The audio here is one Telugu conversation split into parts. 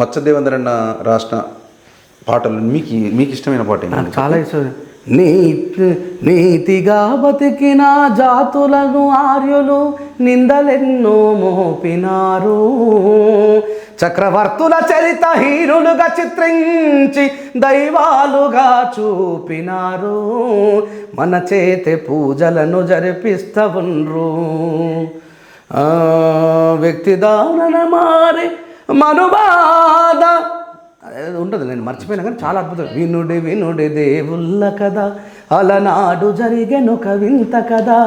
మత్స్యదేవేంద్ర అన్న రాసిన పాటలు మీకు మీకు ఇష్టమైన పాట? నాకు చాలా ఇష్టం. నీతి నీతిగా బతికిన జాతులను ఆర్యులు నిందలెన్నో మోపినారు. చక్రవర్తుల చరిత హీరులుగా చిత్రించి దైవాలుగా చూపినారు. మన చేతి పూజలను జరిపిస్తా ఉండ్రు ఆ, వ్యక్తి దారుణ మారి మనుబాధ. అదే ఉంటుంది నేను మర్చిపోయినా కానీ చాలా అద్భుతం. వినుడి వినుడి దేవుళ్ళ కదా అలనాడు జరిగెను కవింత కదా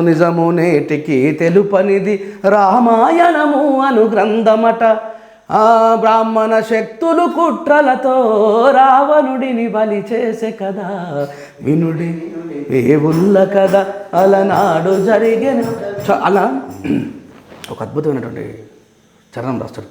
నిజము నేటికి తెలుపనిది రామాయణము అను గ్రంథమట. ఆ బ్రాహ్మణ శక్తులు కుట్రలతో రావణుడిని బలి చేసే కదా వినుడి దేవుళ్ళ కదా అలనాడు జరిగిన. అలా? ఒక అద్భుతమైనటువంటి చరణం రాస్తాడు.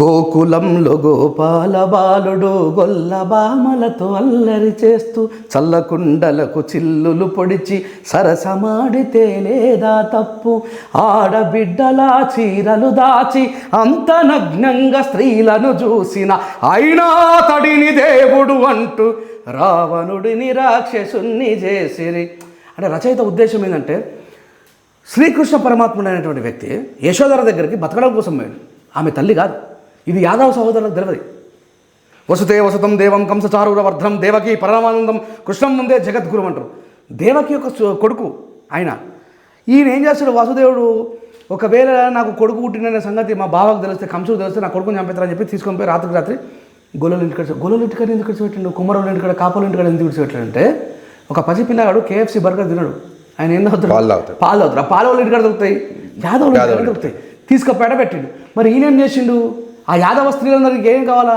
గోకులంలో గోపాల బాలుడు గొల్ల బామలతో అల్లరి చేస్తూ చల్లకుండలకు చిల్లులు పొడిచి సరసమాడితే లేదా తప్పు? ఆడబిడ్డలా చీరలు దాచి అంత నగ్నంగా స్త్రీలను చూసిన అయినా తడిని దేవుడు అంటూ రావణుడిని రాక్షసుని చేసిరి. అంటే రచయిత ఉద్దేశం ఏంటంటే శ్రీకృష్ణ పరమాత్ముడు అనేటువంటి వ్యక్తి యశోధర దగ్గరికి బతకడం కోసం పోయాడు. ఆమె తల్లి కాదు. ఇది యాదవ సహోదరులకు తెలియదు. వసుతే వసతం దేవం కంసచారూర వర్ధనం దేవకి పరమానందం కృష్ణం ముందే జగద్గురు అంటారు. దేవకి యొక్క కొడుకు ఆయన. ఈయన ఏం చేస్తాడు? వాసుదేవుడు ఒకవేళ నాకు కొడుకు పుట్టిన సంగతి మా బావకు తెలిస్తే కంసుకు తెలిస్తే నా కొడుకుని చంపేస్తారని చెప్పి తీసుకొని పోయి రాత్రికి రాత్రి గొల్లలు ఇంటికి గొల్లలు ఇంటికాడ ఎందుకు విడిచిపెట్టిండు కుమ్మరోళ్ళ ఇంటికాడ కాపుల ఇంటికాడ ఎందుకు విడిచిపెట్టాడంటే ఒక పసి పిల్లగాడు కేఎఫ్సి బర్గర్ తినడు. ఆయన ఏం తాగుతాడు? పాలు తాగుతాడు. పాలు తాగుతారు ఆ పాల వాళ్ళ ఇంటికాడ దొరుకుతాయి? యాదవుల ఇంటికాడ దొరుకుతాయి. తీసుకొని పెట్టిండు. మరి ఈయన చేసిండు? ఆ యాదవ స్త్రీలందరికీ ఏం కావాలా?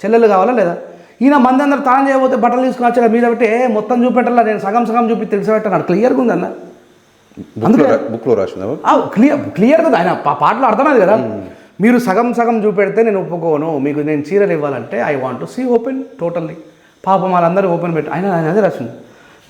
చెల్లెలు కావాలా లేదా? ఈయన మంది అందరు తాను చేయబోతే బట్టలు తీసుకుని వచ్చాడు మీద పెట్టి "ఏ, మొత్తం చూపెట్టాలా? నేను సగం సగం చూపి తెలిసి పెట్టాను. క్లియర్గా ఉందన్న. బుక్లో రాసిందా క్లియర్ క్లియర్గా ఆయన పాటలో అర్థమైంది కదా. మీరు సగం సగం చూపెడితే నేను ఒప్పుకోను. మీకు నేను చీరలు ఇవ్వాలంటే I want to see open totally పాపం వాళ్ళందరూ ఓపెన్ పెట్టి ఆయన ఆయన అదే రాసింది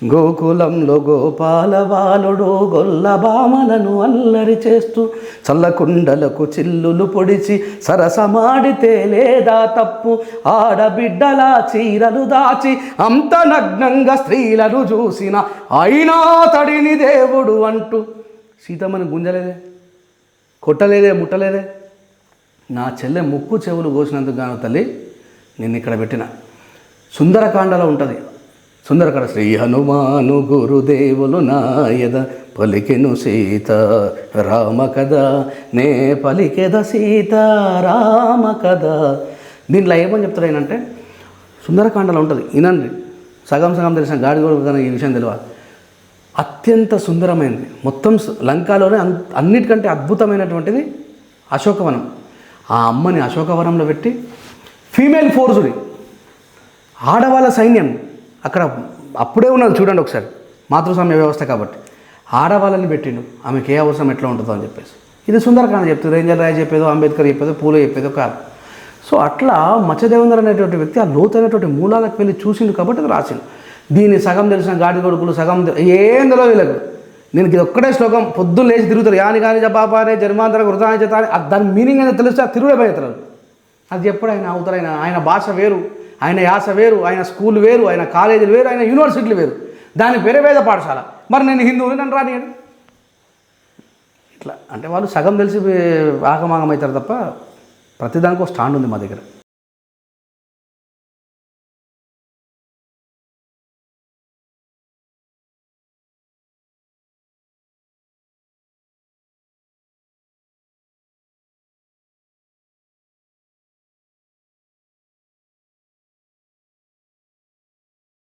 గోకులంలో గోపాల బాలుడు గొల్ల బామలను అల్లరి చేస్తూ చల్లకుండలకు చిల్లులు పొడిచి సరసమాడితే లేదా తప్పు. ఆడబిడ్డల చీరలు దాచి అంత నగ్నంగా స్త్రీలను చూసిన అయినా తడిని దేవుడు అంటూ సీతమ్మని గుంజలేదే? కొట్టలేదే? ముట్టలేదే? నా చెల్లె ముక్కు చెవులు కోసినందుకు గాను తల్లి నిన్ను ఇక్కడ పెట్టిన. సుందరకాండలో ఉంటుంది. సుందరకర శ్రీ హనుమాను గురుదేవులు నాయద పలికెను సీత రామ కథ నే పలికెద సీత రామ కథ. దీంట్లో ఏమని చెప్తారు ఏంటంటే సుందరకాండలో ఉంటుంది వినండి. సగం సగం తెలిసిన గాడి కానీ ఈ విషయం తెలియ అత్యంత సుందరమైనది. మొత్తం స- లంకాలోనే అన్నిటికంటే అద్భుతమైనటువంటిది అశోకవనం. ఆ అమ్మని అశోకవనంలో పెట్టి ఫీమేల్ ఫోర్సుని ఆడవాళ్ళ సైన్యం అక్కడ అప్పుడే ఉన్నది చూడండి ఒకసారి. మాతృస్వామ్య వ్యవస్థ కాబట్టి. ఆడవాళ్ళని పెట్టిండు. ఆమెకి ఏ అవసరం ఎట్లా ఉంటుందో అని చెప్పేసి. ఇది సుందరకాండ చెప్తుంది. రేంజర్ రాయ్ చెప్పేదో అంబేద్కర్ చెప్పేదో పూలే చెప్పేదో కాదు. సో అట్లా మత్స్యదేవేంద్ర అనేటువంటి వ్యక్తి ఆ లోతైనటువంటి మూలాలకు వెళ్ళి చూసిండు కాబట్టి అది రాసిండు. దీన్ని సగం తెలిసిన గాడి కొడుకులు సగం తె- ఏం తెలియదు వీళ్ళకు. నేను ఇది ఒక్కడే శ్లోకం. పొద్దున్న లేచి తిరుగుతారు. యాని కానీ జపాపానే జన్మాంతర వృధాని చేత అని దాని మీనింగ్ అనేది తెలిస్తే అది తిరుగుడే అది ఎప్పుడైనా ఆయన అవుతారు ఆయన ఆయన భాష వేరు. ఆయన యాస వేరు ఆయన స్కూల్ వేరు ఆయన కాలేజీలు వేరు ఆయన యూనివర్సిటీలు వేరు. దాని పేరే వేద పాఠశాల. మరి నేను హిందువుని నన్ను రానియండి. ఇట్లా అంటే వాళ్ళు సగం తెలిసి ఆగమాగం అవుతారు తప్ప ప్రతిదానికి ఒక స్టాండ్ ఉంది మా దగ్గర.